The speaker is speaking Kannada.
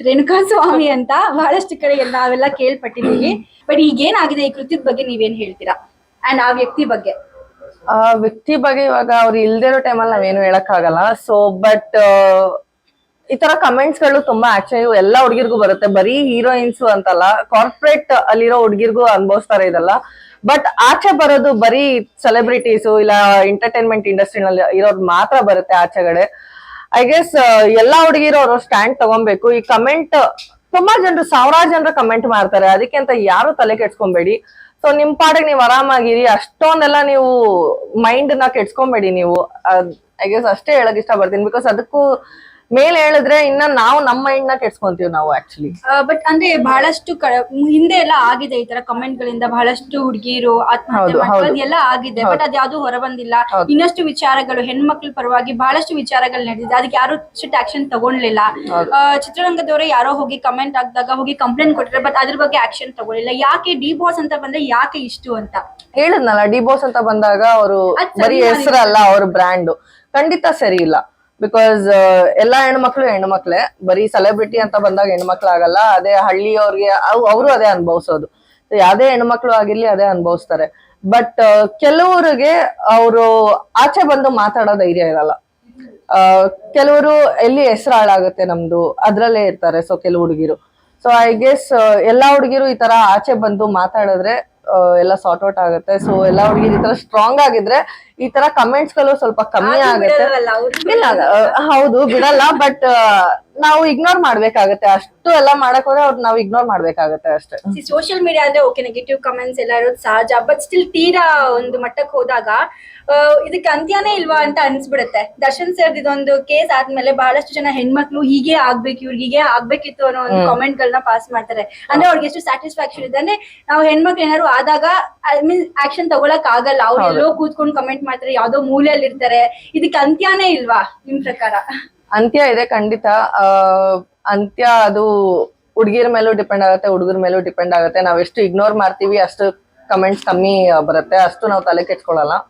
ರೇಣುಕಾ ಸ್ವಾಮಿ ಅಂತ ಬಹಳಷ್ಟು ಕಡೆ ನಾವೆಲ್ಲ ಕೇಳ್ಪಟ್ಟಿದ್ದೀವಿ. ಬಟ್ ಈಗ ಏನಾಗಿದೆ ಈ ಕೃತ್ಯದ ಬಗ್ಗೆ ನೀವೇನ್ ಹೇಳ್ತೀರಾ? ಅಂಡ್ ಆ ವ್ಯಕ್ತಿ ಬಗ್ಗೆ. ಆ ವ್ಯಕ್ತಿ ಬಗ್ಗೆ ಇವಾಗ ಅವ್ರು ಇಲ್ದೇ ಇರೋ ಟೈಮಲ್ಲಿ ನಾವೇನು ಹೇಳಕ್ಕಾಗಲ್ಲ. ಸೊ ಬಟ್ ಈ ತರ ಕಮೆಂಟ್ಸ್ಗಳು ತುಂಬಾ ಆಕ್ಚುಲಿ ಎಲ್ಲಾ ಹುಡುಗಿರ್ಗೂ ಬರುತ್ತೆ. ಬರೀ ಹೀರೋಯಿನ್ಸ್ ಅಂತಲ್ಲ. ಕಾರ್ಪೊರೇಟ್ ಅಲ್ಲಿರೋ ಹುಡುಗಿರ್ಗೂ ಅನುಭವಿಸ್ತಾರೆ ಇದೆಲ್ಲ. ಬಟ್ ಆಚೆ ಬರೋದು ಬರೀ ಸೆಲೆಬ್ರಿಟೀಸ್ ಇಲ್ಲ ಎಂಟರ್ಟೈನ್ಮೆಂಟ್ ಇಂಡಸ್ಟ್ರಿನಲ್ಲಿ ಇರೋರು ಮಾತ್ರ ಬರುತ್ತೆ ಆಚೆಗಡೆ. ಐ ಗೆಸ್ ಎಲ್ಲಾ ಹುಡುಗಿರು ಅವ್ರ ಸ್ಟ್ಯಾಂಡ್ ತಗೊಬೇಕು. ಈ ಕಮೆಂಟ್ ತುಂಬಾ ಜನರು, ಸಾವಿರಾರು ಜನರು ಕಮೆಂಟ್ ಮಾಡ್ತಾರೆ. ಅದಕ್ಕೆ ಅಂತ ಯಾರು ತಲೆ ಕೆಡ್ಸ್ಕೊಬೇಡಿ. ಸೊ ನಿಮ್ ಪಾಡಿಗೆ ನೀವು ಆರಾಮಾಗಿರಿ. ಅಷ್ಟೊಂದೆಲ್ಲ ನೀವು ಮೈಂಡ್ನ ಕೆಡ್ಸ್ಕೊಬೇಡಿ ನೀವು. ಐ ಗೆಸ್ ಅಷ್ಟೇ ಹೇಳಕ್ ಇಷ್ಟಪಡ್ತೀನಿ. ಬಿಕಾಸ್ ಅದಕ್ಕೂ ಮೇಲೆ ಹೇಳಿದ್ರೆ ಇನ್ನ ನಾವು ನಮ್ಮ ನ ಕೆಡ್ಸ್ಕೊಂತೀವಿ ನಾವು ಆಕ್ಚುಲಿ ಬಟ್ ಅಂದ್ರೆ ಬಹಳಷ್ಟು ಹಿಂದೆ ಎಲ್ಲ ಆಗಿದೆ ಈ ತರ ಕಮೆಂಟ್ ಗಳಿಂದ ಬಹಳಷ್ಟು ಹುಡುಗಿರು ಆತ್ಮಹತ್ಯೆ ಎಲ್ಲ ಆಗಿದೆ ಬಟ್ ಅದ್ಯಾವುದು ಹೊರ ಬಂದಿಲ್ಲ ಇನ್ನಷ್ಟು ವಿಚಾರಗಳು ಹೆಣ್ಮಕ್ಳ ಪರವಾಗಿ ಬಹಳಷ್ಟು ವಿಚಾರಗಳು ನಡೆದಿದೆ. ಅದಕ್ಕೆ ಯಾರು ಆಕ್ಷನ್. ಆ, ಚಿತ್ರರಂಗದವರೇ ಯಾರೋ ಹೋಗಿ ಕಮೆಂಟ್ ಹಾಕಿದಾಗ ಹೋಗಿ ಕಂಪ್ಲೇಂಟ್ ಕೊಟ್ಟರೆ ಬಟ್ ಅದ್ರ ಬಗ್ಗೆ ಆಕ್ಷನ್ ತಗೊಳ್ಳಿಲ್ಲ. ಯಾಕೆ ಡಿ ಬಾಸ್ ಅಂತ ಬಂದ್ರೆ ಯಾಕೆ ಇಷ್ಟು ಅಂತ? ಹೇಳಿದ್ನಲ್ಲ ಡಿ ಬಾಸ್ ಅಂತ ಬಂದಾಗ ಅವರು ಅದ್ ಬರೀ ಸರಿ ಹೆಸರಲ್ಲ ಅವ್ರ ಬ್ರ್ಯಾಂಡ್ ಖಂಡಿತ ಸರಿ ಇಲ್ಲ. ಬಿಕಾಸ್ ಎಲ್ಲ ಹೆಣ್ಮಕ್ಳು ಹೆಣ್ಮಕ್ಳೇ. ಬರೀ ಸೆಲೆಬ್ರಿಟಿ ಅಂತ ಬಂದಾಗ ಹೆಣ್ಮಕ್ಳು ಆಗಲ್ಲ. ಅದೇ ಹಳ್ಳಿಯವ್ರಿಗೆ ಅವರು ಅದೇ ಅನುಭವಿಸೋದು. ಯಾವುದೇ ಹೆಣ್ಮಕ್ಳು ಆಗಿರ್ಲಿ ಅದೇ ಅನುಭವಿಸ್ತಾರೆ. ಬಟ್ ಕೆಲವರಿಗೆ ಅವರು ಆಚೆ ಬಂದು ಮಾತಾಡೋ ಧೈರ್ಯ ಇರಲ್ಲ. ಕೆಲವರು ಎಲ್ಲಿ ಹೆಸರು ಹಾಳಾಗುತ್ತೆ ನಮ್ದು, ಅದ್ರಲ್ಲೇ ಇರ್ತಾರೆ. ಸೊ ಕೆಲವು ಹುಡುಗಿರು. ಸೊ ಐ ಗೆಸ್ ಎಲ್ಲ ಹುಡುಗಿರು ಈ ತರ ಆಚೆ ಬಂದು ಮಾತಾಡಿದ್ರೆ ಎಲ್ಲ ಸಾರ್ಟ್ ಔಟ್ ಆಗುತ್ತೆ ಸೊ ಎಲ್ಲ ಅವ್ರಿಗೆ ಈ ತರ ಸ್ಟ್ರಾಂಗ್ ಆಗಿದ್ರೆ ಈ ತರ ಕಮೆಂಟ್ಸ್ಗಳು ಸ್ವಲ್ಪ ಕಮ್ಮಿ ಆಗುತ್ತೆ? ಇಲ್ಲ ಹೌದು ಬಿಡಲ್ಲ ಬಟ್ ನಾವು ಇಗ್ನೋರ್ ಮಾಡ್ಬೇಕಾಗತ್ತೆ. ಅಷ್ಟು ಎಲ್ಲ ಮಾಡಕ್ ಹೋದ್ರೆ ಅವ್ರು ನಾವು ಇಗ್ನೋರ್ ಮಾಡ್ಬೇಕಾಗತ್ತೆ ಅಷ್ಟೇ. ಸೋಷಿಯಲ್ ಮೀಡಿಯಾ ಅಂದ್ರೆ ಓಕೆ ನೆಗೆಟಿವ್ ಕಮೆಂಟ್ಸ್ ಎಲ್ಲ ಇರೋದು ಸಹಜ ಬಟ್ ಸ್ಟಿಲ್ ತೀರಾ ಒಂದು ಮಟ್ಟಕ್ಕೆ ಹೋದಾಗ ಇದಕ್ಕೆ ಅಂತ್ಯನೇ ಇಲ್ವಾ ಅಂತ ಅನ್ಸ್ಬಿಡುತ್ತೆ. ದರ್ಶನ್ ಸರ್ ಇದೊಂದು ಕೇಸ್ ಆದ್ಮೇಲೆ ಬಹಳಷ್ಟು ಜನ ಹೆಣ್ಮಕ್ಳು ಹೀಗೆ ಆಗ್ಬೇಕು ಇವ್ರಿಗೆ ಹೀಗೆ ಆಗ್ಬೇಕಿತ್ತು ಅನ್ನೋ ಒಂದು ಕಾಮೆಂಟ್ ಗಳನ್ನ ಪಾಸ್ ಮಾಡ್ತಾರೆ. ಅಂದ್ರೆ ಅವ್ರಿಗೆ ಎಷ್ಟು ಸ್ಯಾಟಿಸ್ಫ್ಯಾಕ್ಷನ್ ಇದೆ ಅಂದ್ರೆ ನಾವು ಹೆಣ್ಮಕ್ಳು ಏನಾದ್ರು ಆದಾಗ ಐ ಮೀನ್ ಆಕ್ಷನ್ ತಗೊಳಕ್ ಆಗಲ್ಲ. ಅವ್ರು ಎಲ್ಲೋ ಕೂತ್ಕೊಂಡು ಕಮೆಂಟ್ ಮಾಡ್ತಾರೆ ಯಾವ್ದೋ ಮೂಲೆಯಲ್ಲಿ ಇರ್ತಾರೆ ಇದಕ್ಕೆ ಅಂತ್ಯನೇ ಇಲ್ವಾ ನಿಮ್ ಪ್ರಕಾರ? ಅಂತ್ಯ ಇದೆ ಖಂಡಿತ. ಅಂತ್ಯ ಅದು ಹುಡುಗಿರ ಮೇಲೂ ಡಿಪೆಂಡ್ ಆಗುತ್ತೆ, ಹುಡುಗರ ಮೇಲೂ ಡಿಪೆಂಡ್ ಆಗುತ್ತೆ. ನಾವೆಷ್ಟು ಇಗ್ನೋರ್ ಮಾಡ್ತೀವಿ ಅಷ್ಟು ಕಮೆಂಟ್ಸ್ ಕಮ್ಮಿ ಬರುತ್ತೆ. ಅಷ್ಟು ನಾವು ತಲೆ ಕೆಡ್ಸ್ಕೊಳಲ್ಲ.